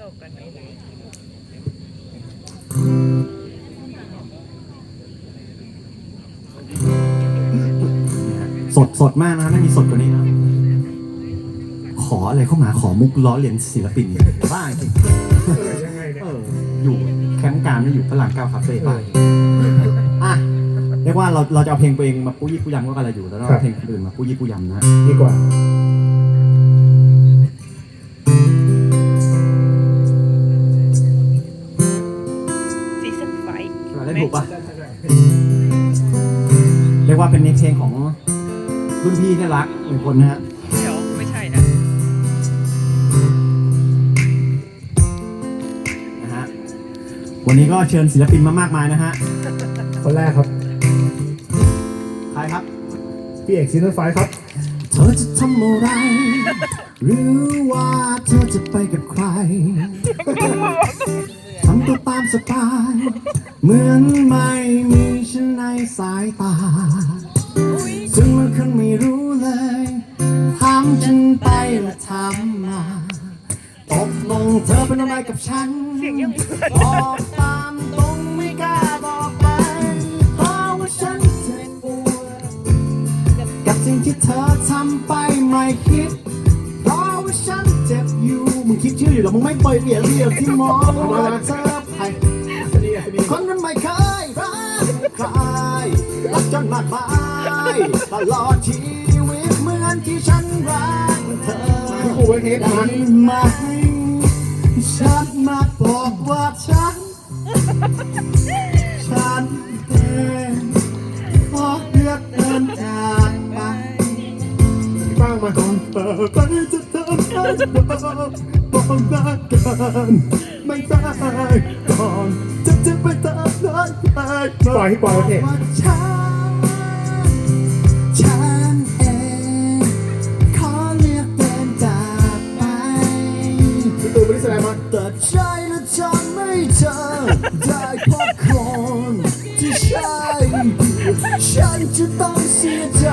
ลกกันไม่รู้สดสดมากนะไม่มีสดกว่านี้นะ ขออะไรเข้ามาขอมุกล้อเลียนศิลปินบ้าจริงเออยังไงเนี่ยเอออยู่แคมป์การไม่อยู่พระรามเก้าวคาเฟ่บ้าอะเรียกว่าเราเราจะเอาเพลงตัวเองมาปู้ยี่ปู้ยำก็กระไรอยู่แล้วเราเอาเพลงคนอื่นมาปู้ยี่ปู้ยำนะดีกว่า ยกว่าเป็นเพลงของรุ่นพี่ที่รักหนึ่งคนนะฮะเดี๋ยวไม่ใช่นะนะฮะวันนี้ก็เชิญศิลปินมามากมายนะฮะคนแรกครับ ใครครับ พี่เอกซีนไฟครับ เธอจะทำอะไร หรือว่าเธอจะไปกับใคร ทำตัวตามสไตล์เหมือนไม่มีฉันใน สายตาซึ่งมันคนไม่รู้เลยทำฉันไปและทำมาตกลงเธอเป็นอะไรกับฉันบอกตามตรงไม่กล้าบอกไปเพราะว่าฉันเจ็บปวดกับสิ่งที่เธอทำไปไม่คิดเพราะว่าฉันเจ็บอยู่มึงคิดชื่ออยู่แล้วมึงไม่ปล่อยเปลี่ยนเรียกที่มองว่าเธอไปคนนั้นไม่เคย ใครรักจนมากมายตลอดชีวิตเหมือนที่ฉันรักเธอกูไว้เทปได้นั้นไหมฉันมาบอกว่าฉัน ฉันเองขอเลือกเดินจากไปพี่ป้างมาก่อนเปิดไปจะเดินไปบอกได้กันไม่ได้ก่อนจะจะไปตามรักไปพี่อยพี่ปล่อยโอเคว่าฉักจากไปพี่ตูบริสแลมมาแต่ใจและจนไม่เจอได้พบคนที่ใช่ฉันจะต้องเสียใจ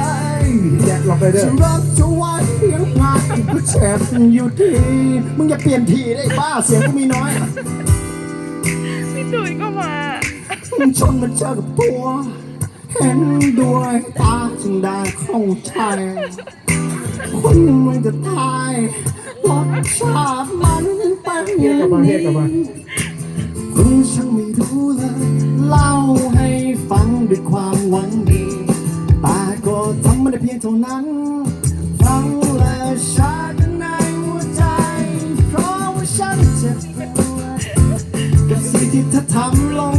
แจ็คล็อกไรเดอฉันรักเธอไว้ยังไงก็เจ็บอยู่ดีมึงอย่าเปลี่ยนทีได้บ้าเสียงกูมีน้อยพี่ตุ้ยก ชนมันเจอกับตัว เห็นด้วยตาจึงได้เข้าใจ คนมันจะตายรสชาติมันเป็นอย่างกลับมาเรียกกลับมานี้คุณช่างไม่รู้เลยเล่าให้ฟังด้วยความหวังดีแต่ก็ทำไม่ได้เพียงเท่านั้น ฟังและชากันในหัวใจ เพราะว่าฉันเจ็บปวดกับสิ่งที่เธอทำลง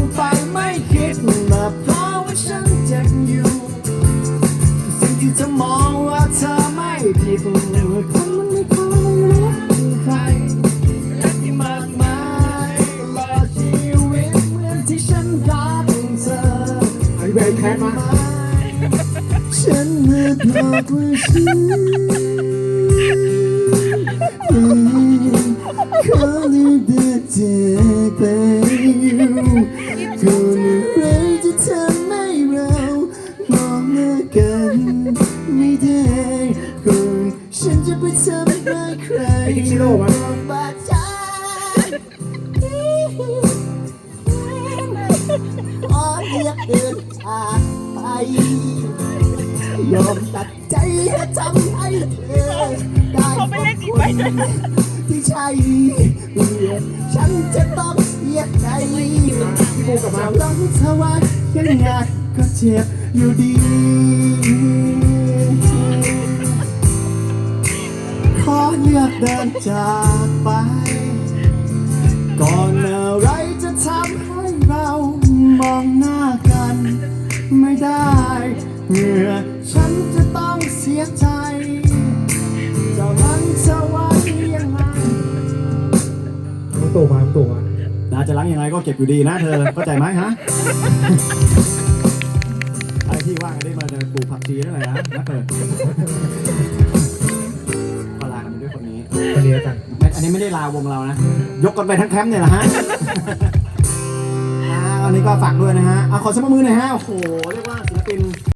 สุดคนมันไม่คยรักใครและที่มากมายตลอดชีวิตเหมือนที่ฉันรักเธออันนี้แบรนด์แคทมาฉันเลือกกว่าฉันขอเลือกเดินจากไปคนไรจะทำให้เรามองหน้ากันไม่ได้ ฉันจะไปทำร้ใครไอ้ทิกชิโร่มา บาดใจขอเลือกเดินจากไปยอมตัดใจให้ทำให้เธอได้เขาไม่เล่นที่ใช่เมื่อฉันจะต้องเสียใจพี่ปูกลับมาจะรักเธอไว้ยังไงก็เจ็บอยู่ดี เลือกเดินจากไป ก่อนอะไรจะทำให้เรามองหน้ากัน ไม่ได้เมื่อฉันจะต้องเสียใจจะรักเธอไว้ยังไงตู่มาน้องตู่มานะจะล้างยังไงก็เก็บอยู่ดีนะเธอเข้าใจไหมฮะไอ้ที่ว่างได้มาจะปลูกผักชีนั่นแหละนะนะเธอ คนนี้คนนี้แล้วกันไม่อันนี้ไม่ได้ลาวงเรานะ ยกกันไปทั้งแคมป์เนี่ยแหละฮะ อ่าวันนี้ก็ฝากด้วยนะฮะเอาขอสมมือหน่อยฮะ โอ้โหเรียกว่า